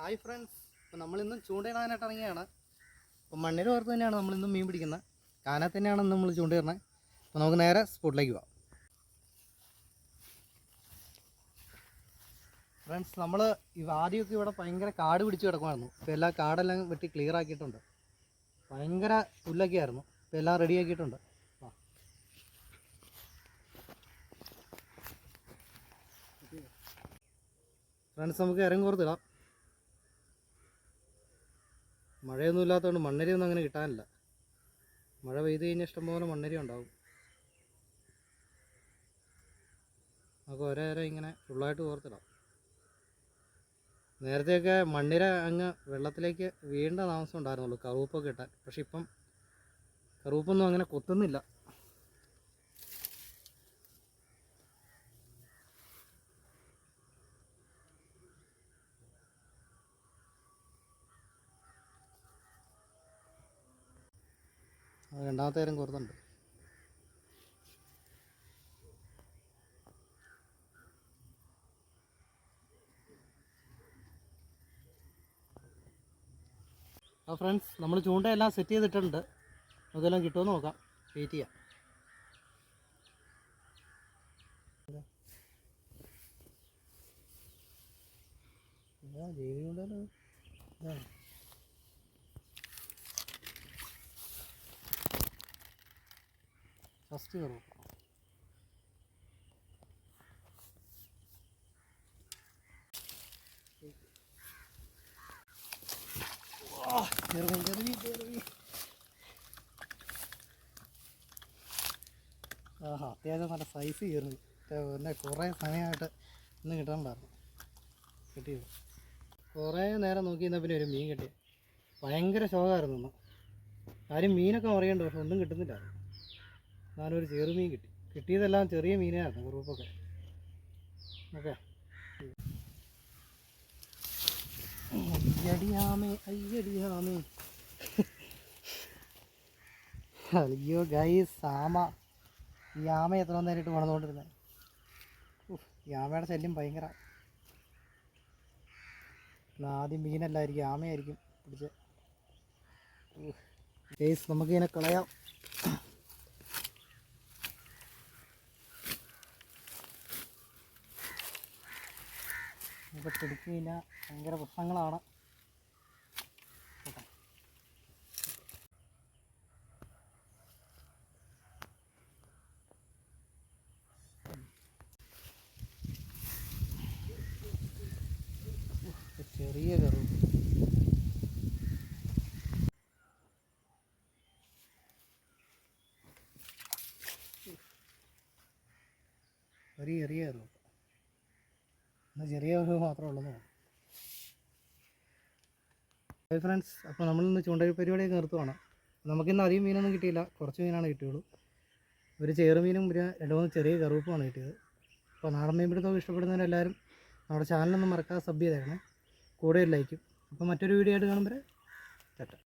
Hi friends അപ്പോൾ നമ്മളിന്നും ചൂണ്ടയിടാനായിട്ട് ഇറങ്ങിയാണ്. അപ്പോൾ മണ്ണിൽ ഓർത്ത് തന്നെയാണ് നമ്മളിന്നും മീൻ പിടിക്കുന്നത്. കാനത്ത് തന്നെയാണ് നമ്മൾ ചൂണ്ടയിടുന്നത്. അപ്പോൾ നമുക്ക് നേരെ സ്പോട്ടിലേക്ക് പോവാം ഫ്രണ്ട്സ് നമ്മൾ ആദ്യമൊക്കെ ഇവിടെ ഭയങ്കര കാട് പിടിച്ച് കിടക്കുമായിരുന്നു ഇപ്പോൾ എല്ലാ കാടെല്ലാം വെട്ടി ക്ലിയർ ആക്കിയിട്ടുണ്ട്. ഭയങ്കര പുല്ലൊക്കെ ആയിരുന്നു. ഇപ്പോൾ എല്ലാം റെഡി ആക്കിയിട്ടുണ്ട്. ഫ്രണ്ട്സ് നമുക്ക് ഇറങ്ങോർത്തിടാം മഴയൊന്നും ഇല്ലാത്തതുകൊണ്ട് മണ്ണരി ഒന്നും അങ്ങനെ കിട്ടാനില്ല. മഴ പെയ്ത് കഴിഞ്ഞാൽ ഇഷ്ടംപോലെ മണ്ണരി ഉണ്ടാവും. നമുക്ക് ഒരേ ഒരേ ഇങ്ങനെ ഫുള്ളായിട്ട് കോർത്തിടാം. നേരത്തെയൊക്കെ മണ്ണിര അങ്ങ് വെള്ളത്തിലേക്ക് വീണ്ട താമസം ഉണ്ടായിരുന്നുള്ളൂ കറുപ്പൊക്കെ ഇട്ടാൽ പക്ഷെ ഇപ്പം കറുപ്പൊന്നും അങ്ങനെ കൊത്തുന്നില്ല. രണ്ടാമത്തെ നേരം കോർത്തുണ്ട്. ആ ഫ്രണ്ട്സ് നമ്മൾ ചൂണ്ടയെല്ലാം സെറ്റ് ചെയ്തിട്ടുണ്ട്. അതെല്ലാം കിട്ടുമെന്ന് നോക്കാം. വെയിറ്റ് ചെയ്യാം. ജീവി കൊണ്ടല്ലോ ഫസ്റ്റ് കയറും. ആഹാ അത്യാവശ്യം നല്ല സൈസ് കയറി പിന്നെ കുറേ സമയമായിട്ട് ഇന്ന് പറഞ്ഞു കിട്ടിയത് കുറേ നേരം നോക്കി പിന്നെ ഒരു മീൻ കിട്ടി. ഭയങ്കര ശോകമായിരുന്നു ഇന്ന് കാര്യം മീനൊക്കെ മറിയണ്ട പക്ഷെ ഒന്നും കിട്ടുന്നില്ല ഞാനൊരു ചെറുമീൻ കിട്ടി. കിട്ടിയതെല്ലാം ചെറിയ മീനായിരുന്നു ഗ്രൂപ്പൊക്കെ ഓക്കെ. അയ്യടിയാമേ അയ്യടിയാമേ. അയ്യോ ഗൈസ് ആമ. ഈ ആമ എത്ര നേരിട്ട് വളർന്നുകൊണ്ടിരുന്നത് ഈ ആമയുടെ ശല്യം ഭയങ്കര. ആദ്യം മീനല്ലായിരിക്കും ആമയായിരിക്കും പിടിച്ച്. ഗൈസ് നമുക്കിങ്ങനെ കളയാം. ഇതൊക്കെ പിടിച്ചു കഴിഞ്ഞാൽ ഭയങ്കര പ്രശ്നങ്ങളാണ്. ചെറിയ കറു. ഒരു ചെറിയ കറു. ഇന്ന് ചെറിയ ഒരു മാത്രമേ ഉള്ളൂ. ഹൈ ഫ്രണ്ട്സ് അപ്പോൾ നമ്മളിന്ന് ചൂണ്ടൽ പരിപാടിയൊക്കെ നിർത്തുവാണ്. നമുക്കിന്ന് അധികം മീനൊന്നും കിട്ടിയില്ല. കുറച്ച് മീനാണ് കിട്ടിയുള്ളൂ. ഒരു ചെറുമീനും ഒരു രണ്ട് മൂന്ന് ചെറിയ കറുപ്പുമാണ് കിട്ടിയത്. അപ്പോൾ നാടൻ മീൻ പിടുത്തമൊക്കെ ഇഷ്ടപ്പെടുന്നവരെല്ലാവരും നമ്മുടെ ചാനലൊന്നും മറക്കാതെ സബ് ചെയ്തേക്കണേ. കൂടെ ഒരു ലൈക്കും അപ്പോൾ മറ്റൊരു വീഡിയോ ആയിട്ട് കാണുമ്പോൾ ചേട്ടാ